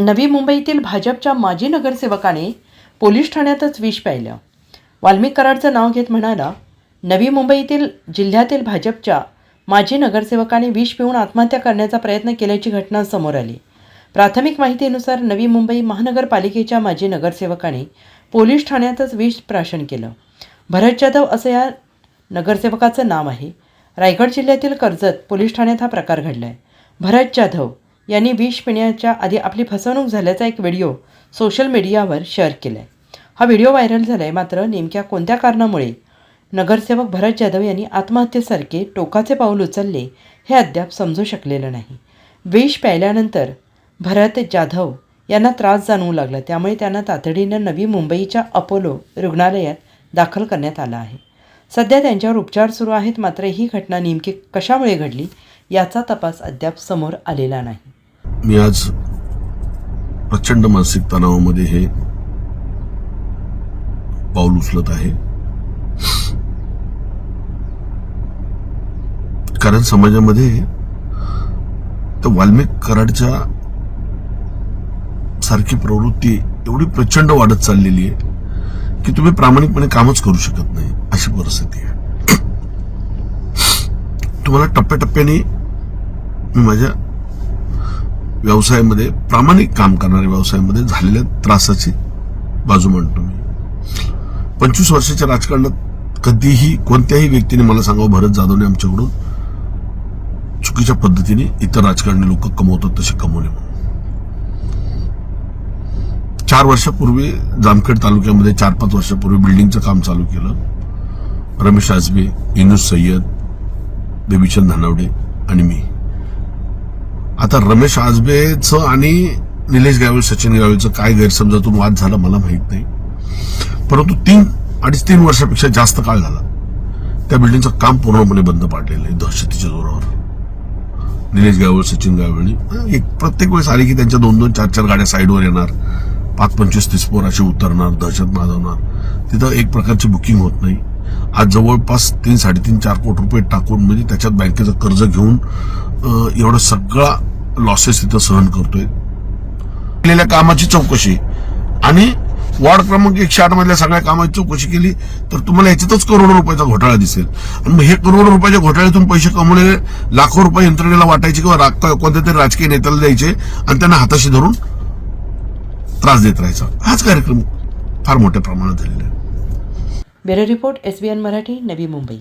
नवी मुंबईतील भाजपच्या माजी नगरसेवकाने पोलीस ठाण्यातच विष प्यायलं. वाल्मिक कराडचं नाव घेत म्हणाला नवी मुंबईतील जिल्ह्यातील भाजपच्या माजी नगरसेवकाने विष पिऊन आत्महत्या करण्याचा प्रयत्न केल्याची घटना समोर आली. प्राथमिक माहितीनुसार नवी मुंबई महानगरपालिकेच्या माजी नगरसेवकाने पोलीस ठाण्यातच विष प्राशन केलं. भरत जाधव असं या नगरसेवकाचं नाव आहे. रायगड जिल्ह्यातील कर्जत पोलीस ठाण्यात हा प्रकार घडला आहे भरत जाधव यांनी विष पिण्याच्या आधी आपली फसवणूक झाल्याचा एक व्हिडिओ सोशल मीडियावर शेअर केला आहे हा व्हिडिओ व्हायरल झाला आहे मात्र नेमक्या कोणत्या कारणामुळे? नगरसेवक भरत जाधव यांनी आत्महत्येसारखे टोकाचे पाऊल उचलले हे अद्याप समजू शकलेलं नाही. विष प्यायल्यानंतर भरत जाधव यांना त्रास जाणवू लागला. त्यामुळे त्यांना तातडीनं नवी मुंबईच्या अपोलो रुग्णालयात दाखल करण्यात आलं आहे. सध्या त्यांच्यावर उपचार सुरू आहेत मात्र ही घटना नेमकी कशामुळे घडली याचा तपास अद्याप समोर आलेला नाही. मी आज प्रचंड मानसिक तणावामध्ये हे पाऊल उचलत आहे. कारण समाजामध्ये तर वाल्मिक कराडच्या सारखी प्रवृत्ती एवढी प्रचंड वाढत चाललेली आहे की तुम्ही प्रामाणिकपणे कामच करू शकत नाही अशी परिस्थिती आहे. तुम्हाला टप्प्याटप्प्याने मी माझ्या व्यवसायामध्ये प्रामाणिक काम करणाऱ्या व्यवसायामध्ये झालेल्या त्रासाची बाजू मांडतो मी. पंचवीस वर्षाच्या राजकारणात कधीही कोणत्याही व्यक्तीने मला सांगावं भरत जाधवने आमच्याकडून चुकीच्या पद्धतीने इतर राजकारणी लोक कमवतात तसे कमवले म्हणून. चार वर्षापूर्वी जामखेड तालुक्यामध्ये चार पाच वर्षापूर्वी बिल्डिंगचं काम चालू केलं. रमेश आजबे इनुस सय्यद देवीचंद धानावडे आणि मी. आता रमेश आजबेचं आणि निलेश गावळे सचिन गावळेचं काय गैरसमजातून वाद झाला मला माहीत नाही. परंतु तीन अडीच तीन वर्षापेक्षा जास्त काळ झाला. त्या बिल्डिंगचं काम पूर्णपणे बंद पाडलेलं आहे दहशतीच्या जोरावर. निलेश गावळ सचिन गावळी एक प्रत्येक वेळेस आली की त्यांच्या दोन दोन चार चार गाड्या साईडवर येणार. पाच पंचवीस तीस पोर असे उतरणार दहशत माजवणार तिथं एक प्रकारची बुकिंग होत नाही. आज जवळपास तीन साडेतीन चार कोटी रुपये टाकून म्हणजे त्याच्यात बँकेचं कर्ज घेऊन एवढं एवढा सगळा लॉसेस तिथं सहन करतोय. केलेल्या कामाची चौकशी. आणि वॉर्ड क्रमांक एकशे आठ मधल्या सगळ्या कामाची चौकशी केली तर तुम्हाला याच्यातच करोडो रुपयाचा घोटाळा दिसेल. आणि मग हे करोडो रुपयाच्या घोटाळ्यातून पैसे कमवलेले लाखो रुपये यंत्रणेला वाटायचे किंवा कोणत्या तरी राजकीय नेत्याला द्यायचे आणि त्यांना हाताशी धरून त्रास देत राहायचा. हाच कार्यक्रम फार मोठ्या प्रमाणात झालेला आहे. Bureau report S B N Marathi Navi Mumbai.